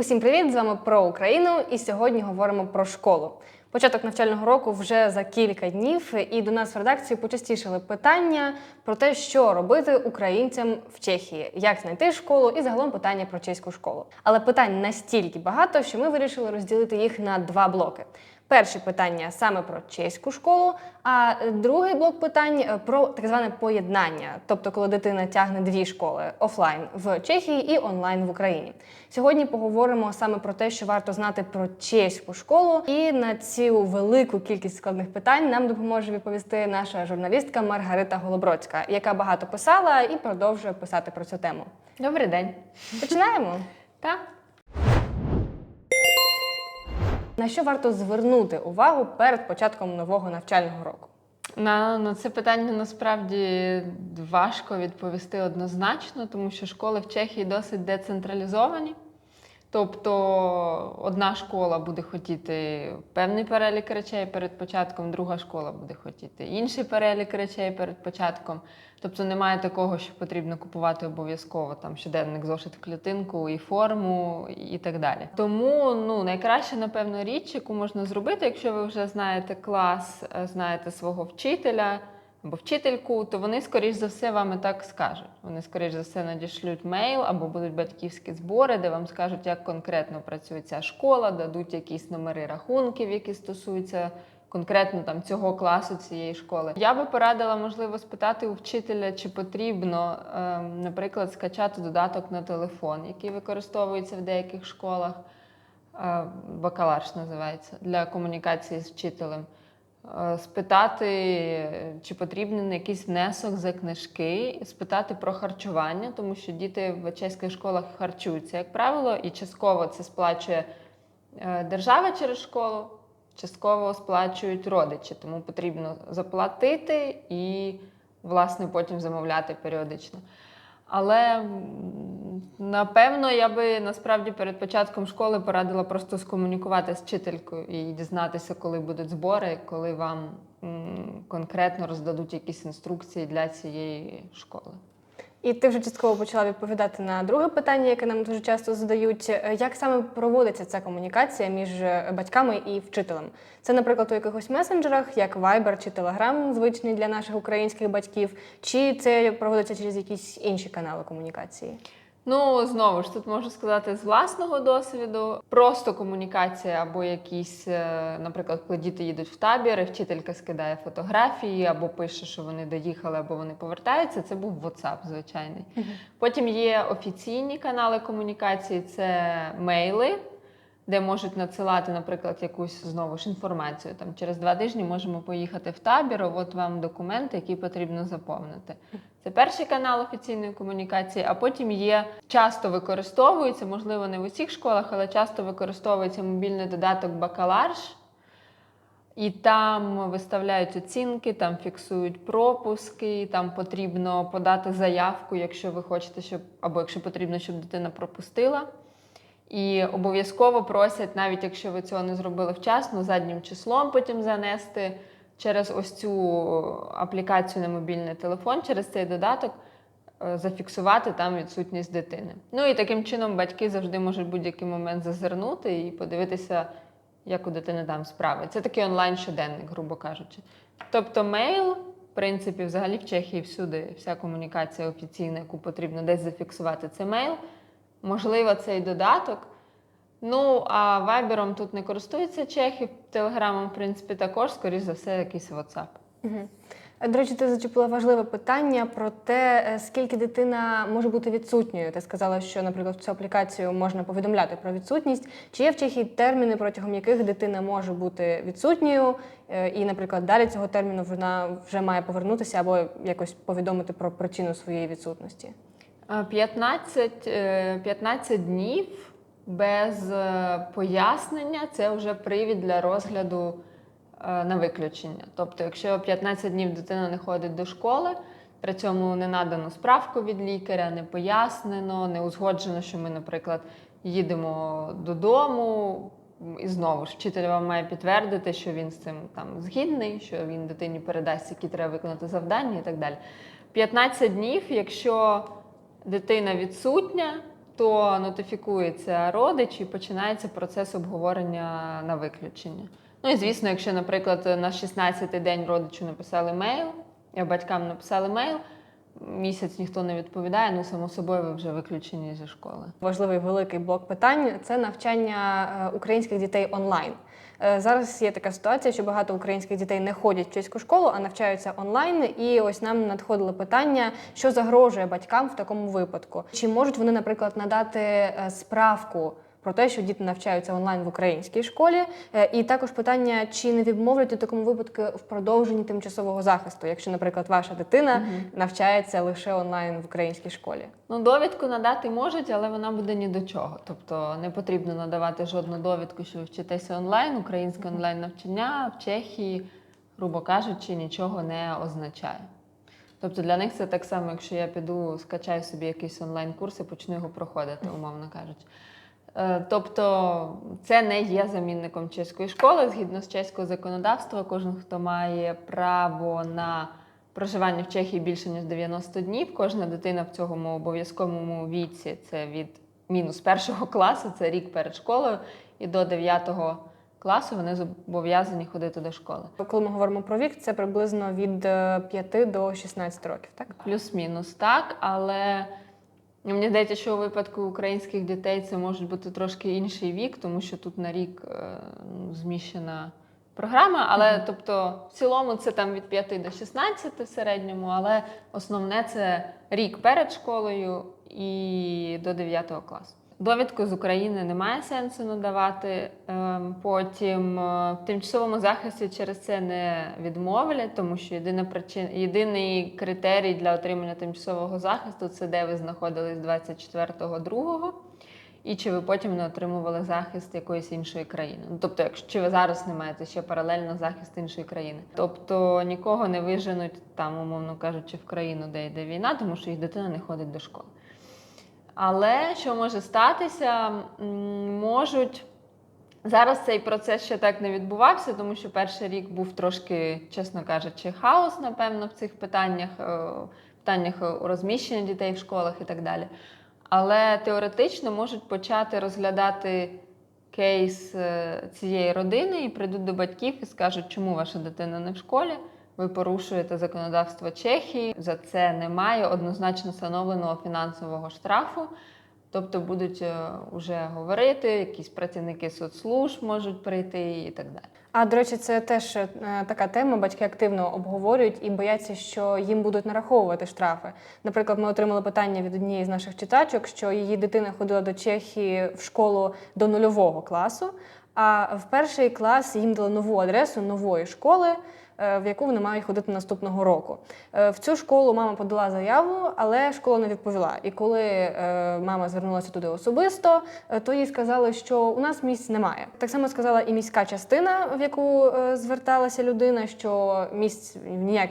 Усім привіт! З вами про Україну, і сьогодні говоримо про школу. Початок навчального року вже за кілька днів, і до нас в редакції почастішили питання про те, що робити українцям в Чехії, як знайти школу, і загалом питання про чеську школу. Але питань настільки багато, що ми вирішили розділити їх на два блоки. Перше питання саме про чеську школу, а другий блок питань е, про так зване поєднання, тобто коли дитина тягне дві школи офлайн в Чехії і онлайн в Україні. Сьогодні поговоримо саме про те, що варто знати про чеську школу, і на цю велику кількість складних питань нам допоможе відповісти наша журналістка Маргарита Голобродська, яка багато писала і продовжує писати про цю тему. Добрий день. Починаємо. Так. На що варто звернути увагу перед початком нового навчального року? На, на це питання насправді важко відповісти однозначно, тому що школи в Чехії досить децентралізовані. Тобто одна школа буде хотіти певний перелік речей перед початком, друга школа буде хотіти інший перелік речей перед початком. Тобто немає такого, що потрібно купувати обов'язково там щоденник, зошит клітинку і форму і так далі. Тому ну найкраще, напевно, річ, яку можна зробити, якщо ви вже знаєте клас, е, знаєте свого вчителя або вчительку, то вони, скоріш за все, вам і так скажуть. Вони, скоріш за все, надішлють мейл або будуть батьківські збори, де вам скажуть, як конкретно працює ця школа, дадуть якісь номери рахунків, які стосуються. Конкретно там цього класу цієї школи я би порадила, можливо, спитати у вчителя, чи потрібно, ем, наприклад, скачати додаток на телефон, який використовується в деяких школах. Е, бакаларш називається для комунікації з вчителем. Е, Спитати, чи потрібен якийсь внесок за книжки, спитати про харчування, тому що діти в чеських школах харчуються, як правило, і частково це сплачує е, держава через школу, частково сплачують родичі, тому потрібно заплатити і, власне, потім замовляти періодично. Але напевно я би насправді перед початком школи порадила просто скомунікувати з вчителькою і дізнатися, коли будуть збори, коли вам конкретно роздадуть якісь інструкції для цієї школи. І ти вже частково почала відповідати на друге питання, яке нам дуже часто задають. Е, Як саме проводиться ця комунікація між е, батьками і вчителем? Це, наприклад, у якихось месенджерах, як Viber чи Telegram, звичні для наших українських батьків, чи це проводиться через якісь інші канали комунікації? Ну, знову ж тут можу сказати з власного досвіду. Просто комунікація або якісь, е, наприклад, коли діти їдуть в табір, і вчителька скидає фотографії, або пише, що вони доїхали, або вони повертаються. Це був WhatsApp, звичайний. Потім є офіційні канали комунікації, це мейли. Де можуть надсилати, наприклад, якусь знову ж інформацію. Там через два тижні можемо поїхати в табір. От вам документи, які потрібно заповнити. Це перший канал офіційної комунікації, а потім є часто використовується, можливо, не в усіх школах, але часто використовується мобільний додаток Бакаларш. І там виставляють оцінки, там фіксують пропуски, там потрібно подати заявку, якщо ви хочете, щоб або якщо потрібно, щоб дитина пропустила. І обов'язково просять, навіть якщо ви цього не зробили вчасно, заднім числом потім занести через ось цю аплікацію на мобільний телефон, через цей додаток е, зафіксувати там відсутність дитини. Ну і таким чином батьки завжди можуть будь-який момент зазирнути і подивитися, як у дитини там справи. Це такий онлайн-щоденник, грубо кажучи. Тобто мейл, в принципі, взагалі в Чехії всюди вся комунікація офіційна, яку потрібно десь зафіксувати, це мейл. Можливо, цей додаток. Ну, а вайбером тут не користуються чехи, телеграмом, в принципі, також, скоріш за все, якийсь WhatsApp. До речі, ти зачепила важливе питання про те, е, скільки дитина може бути відсутньою. Ти сказала, що, наприклад, в цю аплікацію можна повідомляти про відсутність. Чи є в Чехії терміни, протягом яких дитина може бути відсутньою, е, і, наприклад, далі цього терміну вона вже має повернутися або якось повідомити про причину своєї відсутності? А 15, е, 15 днів без е, пояснення це вже привід для розгляду е, на виключення. Тобто, якщо 15 днів дитина не ходить до школи, при цьому не надано справку від лікаря, не пояснено, не узгоджено, що ми, наприклад, їдемо додому. І знову ж вчитель вам має підтвердити, що він з цим там згідний, що він дитині передасть, які треба виконати завдання і так далі. 15 днів, якщо дитина відсутня, то нотифікується родич і починається процес обговорення на виключення. Ну і звісно, якщо, наприклад, на 16-й день родичу написали мейл, а батькам написали мейл, місяць ніхто не відповідає, ну само собою ви вже виключені зі школи. Важливий великий блок питань це навчання е, українських дітей онлайн. Е, Зараз є така ситуація, що багато українських дітей не ходять в чеську школу, а навчаються онлайн. І ось нам надходили питання, що загрожує батькам в такому випадку. Чи можуть вони, наприклад, надати е, справку? Про те, що діти навчаються онлайн в українській школі, Е, і також питання, чи не відмовлять у такому випадку в продовженні тимчасового захисту, якщо, наприклад, ваша дитина навчається лише онлайн в українській школі. Ну, довідку надати можуть, але вона буде ні до чого. Тобто не потрібно надавати жодну довідку, що ви вчитеся онлайн. Українське онлайн навчання в Чехії, грубо кажучи, нічого не означає. Тобто для них це так само, якщо я піду, скачаю собі якийсь онлайн-курс і почну його проходити, умовно кажучи. Е, Тобто це не є замінником чеської школи. Згідно з чеського законодавства, кожен, хто має право на проживання в Чехії більше ніж 90 днів, кожна дитина в цьому обов'язковому віці це від мінус першого класу, це рік перед школою, і до 9 класу вони зобов'язані ходити до школи. Коли ми говоримо про вік, це приблизно від е, 5 до 16 років, так? Плюс-мінус так, але мені здається, що у випадку українських дітей це може бути трошки інший вік, тому що тут на рік е, ну, зміщена програма. Але тобто, в цілому це там від 5 до 16 в середньому, але основне це рік перед школою і до 9 класу. Довідку з України немає сенсу надавати. Ем, Потім е, в тимчасовому захисті через це не відмовлять, тому що єдина причина, єдиний критерій для отримання тимчасового захисту це де ви знаходились 24.02 і чи ви потім не отримували захист якоїсь іншої країни. Ну, тобто, якщо чи ви зараз не маєте ще паралельно захист іншої країни. Тобто нікого не виженуть там, умовно кажучи, в країну, де йде війна, тому що їх дитина не ходить до школи. Але що може статися? Можуть зараз цей процес ще так не відбувався, тому що перший рік був трошки, чесно кажучи, хаос, напевно, в цих питаннях, е, питаннях у розміщення дітей в школах і так далі. Але теоретично можуть почати розглядати кейс е, цієї родини і прийдуть до батьків і скажуть, чому ваша дитина не в школі. Ви порушуєте законодавство Чехії. За це немає однозначно встановленого фінансового штрафу. Тобто будуть вже говорити, якісь працівники соцслужб можуть прийти і так далі. А до речі, це теж е, така тема. Батьки активно обговорюють і бояться, що їм будуть нараховувати штрафи. Наприклад, ми отримали питання від однієї з наших читачок, що її дитина ходила до Чехії в школу до нульового класу. А в перший клас їм дали нову адресу нової школи, е, в яку вони мають ходити наступного року. Е, В цю школу мама подала заяву, але школа не відповіла. І коли е, мама звернулася туди особисто, е, то їй сказали, що у нас місць немає. Так само сказала і міська частина, в яку е, зверталася людина, що місць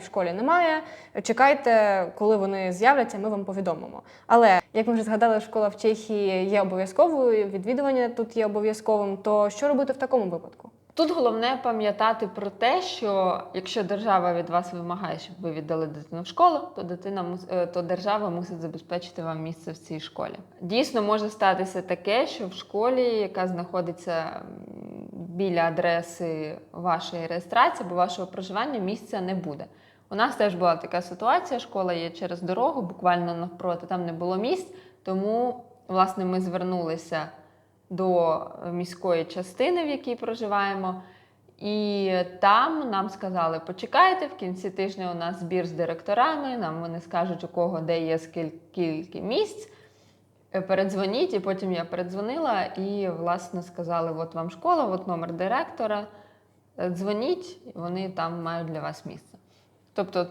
в школі немає. Чекайте, коли вони з'являться, ми вам повідомимо. Але як ми вже згадали, школа в Чехії є обов'язковою, відвідування тут є обов'язковим. То що робити в такому випадку? Тут головне пам'ятати про те, що якщо держава від вас вимагає, щоб ви віддали дитину в школу, то дитина е, то держава мусить забезпечити вам місце в цій школі. Дійсно може статися таке, що в школі, яка знаходиться біля адреси вашої реєстрації або вашого проживання, місця не буде. У нас теж була така ситуація. Школа є через дорогу, буквально навпроти, там не було місць. Тому, власне, ми звернулися до міської частини, в якій проживаємо. І там нам сказали, почекайте, в кінці тижня у нас збір з директорами, нам вони скажуть, у кого де є скільки місць. Е, Передзвоніть, і потім я передзвонила і, власне, сказали: от вам школа, от номер директора. Е, Дзвоніть, вони там мають для вас місце. Тобто,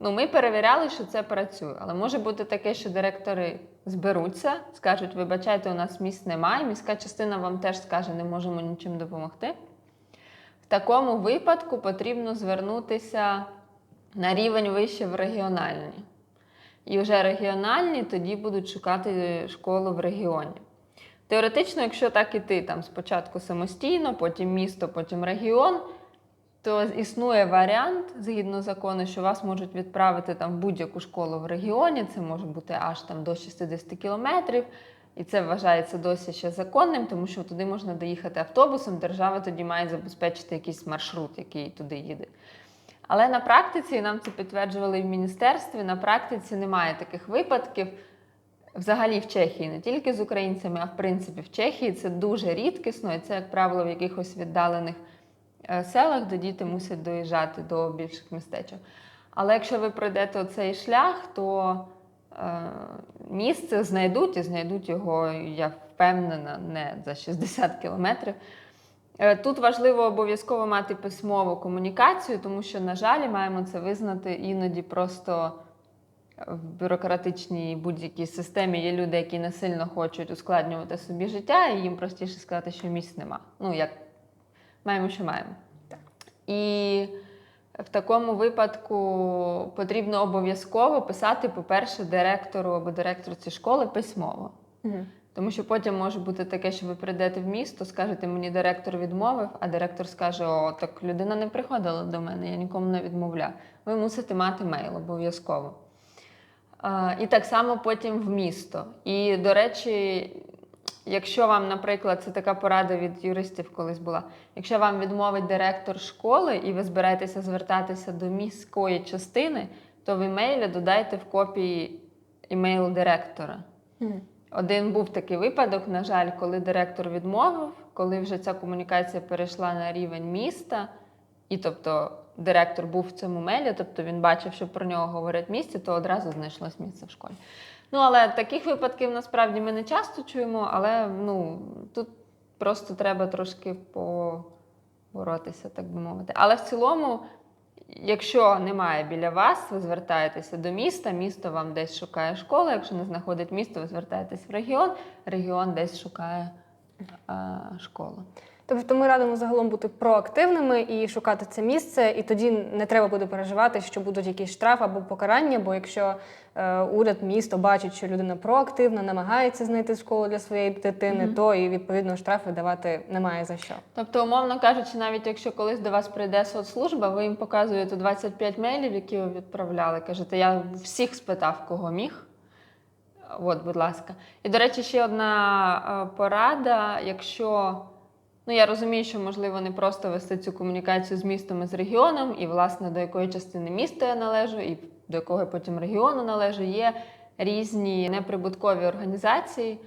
ну, ми перевіряли, що це працює. Але може бути таке, що директори зберуться, скажуть, вибачайте, у нас місць немає. Міська частина вам теж скаже, не можемо нічим допомогти. В такому випадку потрібно звернутися на рівень вище в регіональні. І вже регіональні тоді будуть шукати школу в регіоні. Теоретично, якщо так іти там спочатку самостійно, потім місто, потім регіон, то існує варіант згідно закону, що вас можуть відправити там в будь-яку школу в регіоні. Це може бути аж там до 60 кілометрів. І це вважається досі ще законним, тому що туди можна доїхати автобусом. Держава тоді має забезпечити якийсь маршрут, який туди їде. Але на практиці, і нам це підтверджували і в міністерстві, на практиці немає таких випадків. Взагалі в Чехії, не тільки з українцями, а в принципі в Чехії це дуже рідкісно, і це, як правило, в якихось віддалених селах, де діти мусять доїжджати до більших містечок. Але якщо ви пройдете цей шлях, то е, місце знайдуть і знайдуть його, я впевнена, не за 60 кілометрів. Е, Тут важливо обов'язково мати письмову комунікацію, тому що, на жаль, маємо це визнати іноді просто в бюрократичній будь-якій системі є люди, які не сильно хочуть ускладнювати собі життя, і їм простіше сказати, що місць нема. Ну, як маємо, що маємо. Так. І в такому випадку потрібно обов'язково писати, по-перше, директору або директорці школи письмово. Мгм. Тому що потім може бути таке, що ви прийдете в місто, скажете, мені директор відмовив, а директор скаже: О, так людина не приходила до мене, я нікому не відмовляю. Ви мусите мати мейл обов'язково. І так само потім в місто. І, до речі, якщо вам, наприклад, це така порада від юристів колись була, якщо вам відмовить директор школи і ви збираєтеся звертатися до міської частини, то в імейлі додайте в копії імейл директора. Один був такий випадок, на жаль, коли директор відмовив, коли вже ця комунікація перейшла на рівень міста, і тобто директор був в цьому мейлі, тобто він бачив, що про нього говорять в місті, то одразу знайшлось місце в школі. Ну, але таких випадків насправді ми не часто чуємо, але ну, тут просто треба трошки поборотися, так би мовити. Але в цілому, якщо немає біля вас, ви звертаєтеся до міста, місто вам десь шукає школу. Якщо не знаходить місто, ви звертаєтесь в регіон, регіон десь шукає а, школу. Тобто ми радимо загалом бути проактивними і шукати це місце, і тоді не треба буде переживати, що будуть якісь штрафи або покарання. Бо якщо е, уряд, місто бачить, що людина проактивна, намагається знайти школу для своєї дитини, Мгм. то і відповідно штрафи давати немає за що. Тобто, умовно кажучи, навіть якщо колись до вас прийде соцслужба, ви їм показуєте 25 мейлів, які ви відправляли. Кажете, я всіх спитав, кого міг. От, будь ласка. І, до речі, ще одна е, порада. Якщо ну я розумію, що можливо не просто вести цю комунікацію з містом і з регіоном, і, власне, до якої частини міста я належу, і до якого потім регіону належу, є різні неприбуткові організації.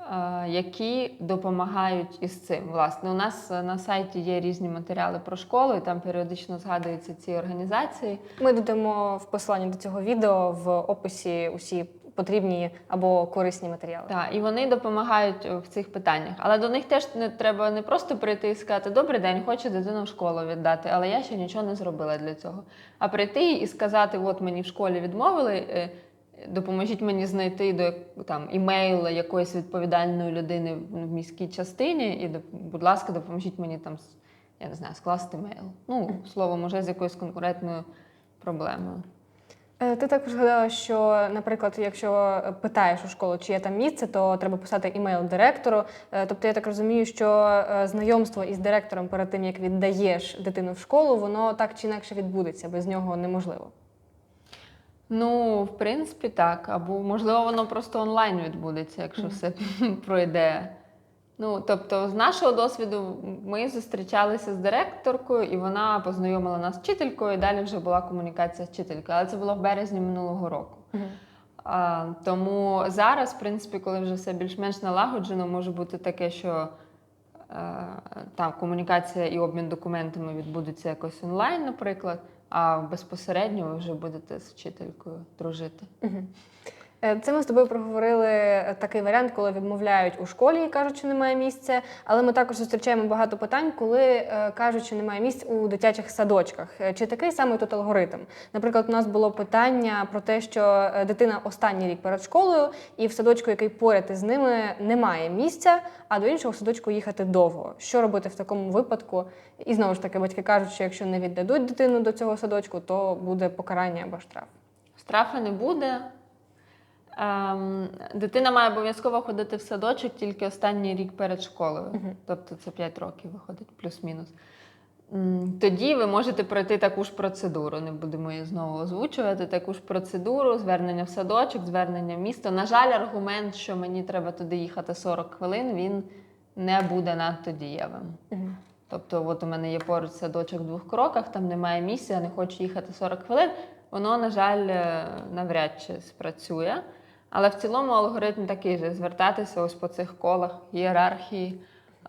е, Які допомагають із цим. Власне, у нас е, на сайті є різні матеріали про школу, і там періодично згадуються ці організації. Ми додамо в посиланні до цього відео в описі усі потрібні або корисні матеріали. Так, і вони допомагають е, в цих питаннях. Але до них теж не треба не просто прийти і сказати Добрий день, хочу дитину в школу віддати, але я ще нічого не зробила для цього. А прийти і сказати: от мені в школі відмовили. е, Допоможіть мені знайти до там імейл якоїсь відповідальної людини в в міській частині, і будь ласка, допоможіть мені там я не знаю, скласти мейл. Ну, словом, уже з якоюсь конкурентною проблемою. Е, Ти також згадала, що, наприклад, якщо питаєш у школу, чи є там місце, то треба писати імейл директору. Е, Тобто я так розумію, що е, знайомство із директором перед тим, як віддаєш дитину в школу, воно так чи інакше відбудеться, без нього неможливо. Ну, в принципі, так. Або можливо, воно просто онлайн відбудеться, якщо все пройде. Ну, тобто, з нашого досвіду, ми зустрічалися з директоркою, і вона познайомила нас з вчителькою, і далі вже була комунікація з вчителькою. Але це було в березні минулого року. А, тому зараз, в принципі, коли вже все більш-менш налагоджено, може бути таке, що е, там комунікація і обмін документами відбудеться якось онлайн, наприклад, а безпосередньо ви вже будете з вчителькою дружити. Мгм. Е, Це ми з тобою проговорили е, такий варіант, коли відмовляють у школі і кажуть, що немає місця. Але ми також зустрічаємо багато питань, коли е, кажуть, що немає місць у дитячих садочках. Е, Чи такий самий тут алгоритм? Наприклад, у нас було питання про те, що е, дитина останній рік перед школою, і в садочку, який поряд із ними, немає місця, а до іншого садочку їхати довго. Що робити в такому випадку? І знову ж таки, батьки кажуть, що якщо не віддадуть дитину до цього садочку, то буде покарання або штраф. Штрафу не буде. Ем, дитина має обов'язково ходити в садочок тільки останній рік перед школою. Мгм. Тобто це 5 років виходить, плюс-мінус. Тоді ви можете пройти таку ж процедуру. Не будемо її знову озвучувати. Таку ж процедуру, звернення в садочок, звернення в місто. На жаль, аргумент, що мені треба туди їхати 40 хвилин, він не буде надто дієвим. Тобто, от у мене є поруч садочок в двох кроках, там немає місця, я не хочу їхати 40 хвилин. Воно, на жаль, е, навряд чи спрацює. Але в цілому алгоритм такий же: звертатися ось по цих колах ієрархії.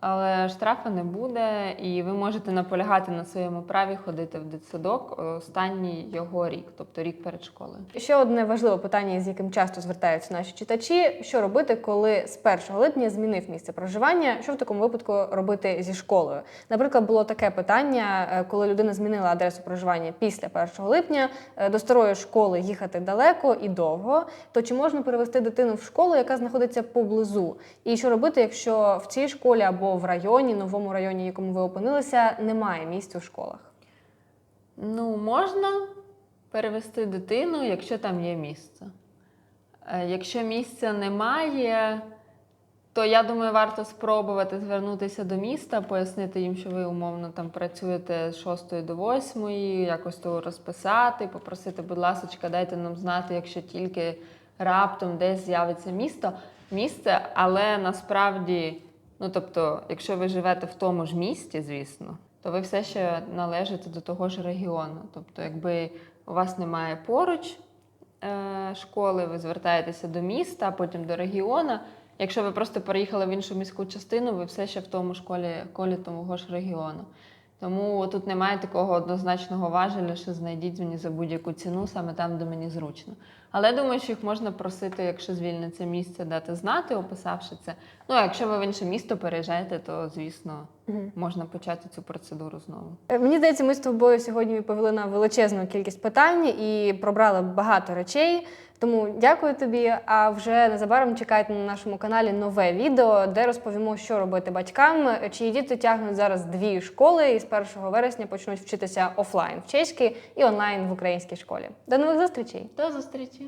Але штрафу не буде, і ви можете наполягати на своєму праві ходити в дитсадок останній його рік, тобто рік перед школою. Ще одне важливе питання, з яким часто звертаються наші читачі: що робити, коли з 1 липня змінив місце проживання? Що в такому випадку робити зі школою? Наприклад, було таке питання, е, коли людина змінила адресу проживання після 1 липня, е, до старої школи їхати далеко і довго. То чи можна перевести дитину в школу, яка знаходиться поблизу? І що робити, якщо в цій школі або в районі, новому районі, в якому ви опинилися, немає місць у школах? Ну, можна перевести дитину, якщо там є місце. Е, Якщо місця немає, то я думаю, варто спробувати звернутися до міста, пояснити їм, що ви умовно там працюєте з 6 до 8, якось то розписати, попросити, будь ласка, дайте нам знати, якщо тільки раптом десь з'явиться місто, місце, але насправді, ну тобто, якщо ви живете в тому ж місті, звісно, то ви все ще належите до того ж регіону. Тобто, якби у вас немає поруч е, школи, ви звертаєтеся до міста, а потім до регіону. Якщо ви просто переїхали в іншу міську частину, ви все ще в тому школі колі того ж регіону. Тому тут немає такого однозначного важеля, що знайдіть мені за будь-яку ціну саме там, де мені зручно. Але думаю, що їх можна просити, якщо звільниться місце, дати знати, описавши це. Ну а якщо ви в інше місто переїжджаєте, то звісно можна почати цю процедуру знову. Е, Мені здається, ми з тобою сьогодні відповіли на величезну кількість питань і пробрали багато речей. Тому дякую тобі. А вже незабаром чекайте на нашому каналі нове відео, де розповімо, що робити батькам, чиї діти тягнуть зараз дві школи і з 1 вересня почнуть вчитися офлайн в чеській і онлайн в українській школі. До нових зустрічей! До зустрічі!